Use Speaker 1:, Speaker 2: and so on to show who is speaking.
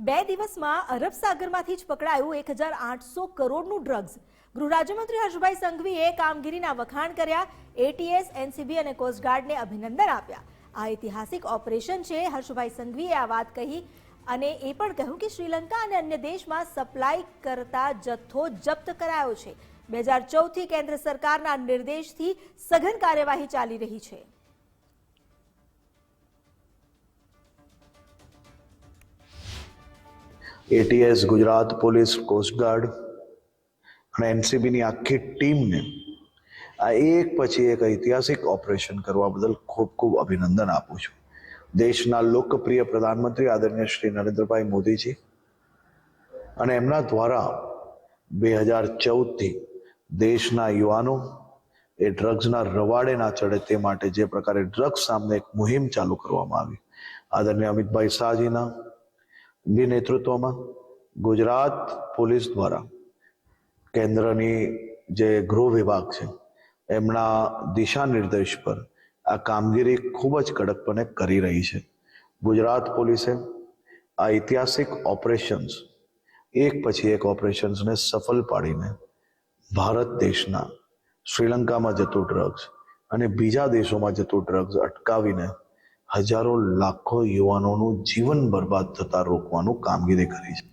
Speaker 1: બે દિવસમાં અરબ સાગરમાંથી જ પકડાયું એક હજાર આઠસો કરોડનું ડ્રગ્સ ગૃહ રાજ્યમંત્રી હર્ષભાઈ સંઘવીએ કામગીરીના વખાણ કર્યા. એટીએસ એનસીબી અને કોસ્ટગાર્ડને અભિનંદન આપ્યા. આ ઐતિહાસિક ઓપરેશન છે, હર્ષભાઈ સંઘવીએ આ વાત કહી અને એ પણ કહ્યું કે શ્રીલંકા અને અન્ય દેશમાં સપ્લાય કરતા જથ્થો જપ્ત કરાયો છે. બે હજાર ચૌદથી કેન્દ્ર સરકારના નિર્દેશથી સઘન કાર્યવાહી ચાલી રહી છે.
Speaker 2: એટીએસ ગુજરાત પોલીસ કોસ્ટગાર્ડ અને એનસીબીની આખી ટીમને આ એક પછી એક ઐતિહાસિક ઓપરેશન કરવા બદલ ખૂબ ખૂબ અભિનંદન આપું છું. દેશના લોકપ્રિય પ્રધાનમંત્રી આદરણીય શ્રી નરેન્દ્રભાઈ મોદીજી અને એમના દ્વારા બે હજાર ચૌદથી દેશના યુવાનો એ ડ્રગ્સના રવાડે ના ચડે તે માટે જે પ્રકારે ડ્રગ્સ સામે એક મુહિમ ચાલુ કરવામાં આવી. આદરણીય અમિતભાઈ શાહજીના ની નેતૃત્વમાં ગુજરાત પોલીસ દ્વારા કેન્દ્રની જે ગૃહ વિભાગ છે, એમના દિશા નિર્દેશ પર આ કામગીરી ખૂબ જ કડકપણે કરી રહી છે. ગુજરાત પોલીસે આ ઐતિહાસિક ઓપરેશન્સ, એક પછી એક ઓપરેશન્સને સફળ પાડીને ભારત દેશના શ્રીલંકામાં જતું ડ્રગ્સ અને બીજા દેશોમાં જતું ડ્રગ્સ અટકાવીને હજારો લાખો યુવાનોનું જીવન બરબાદ થતા રોકવાનું કામગીરી કરી છે.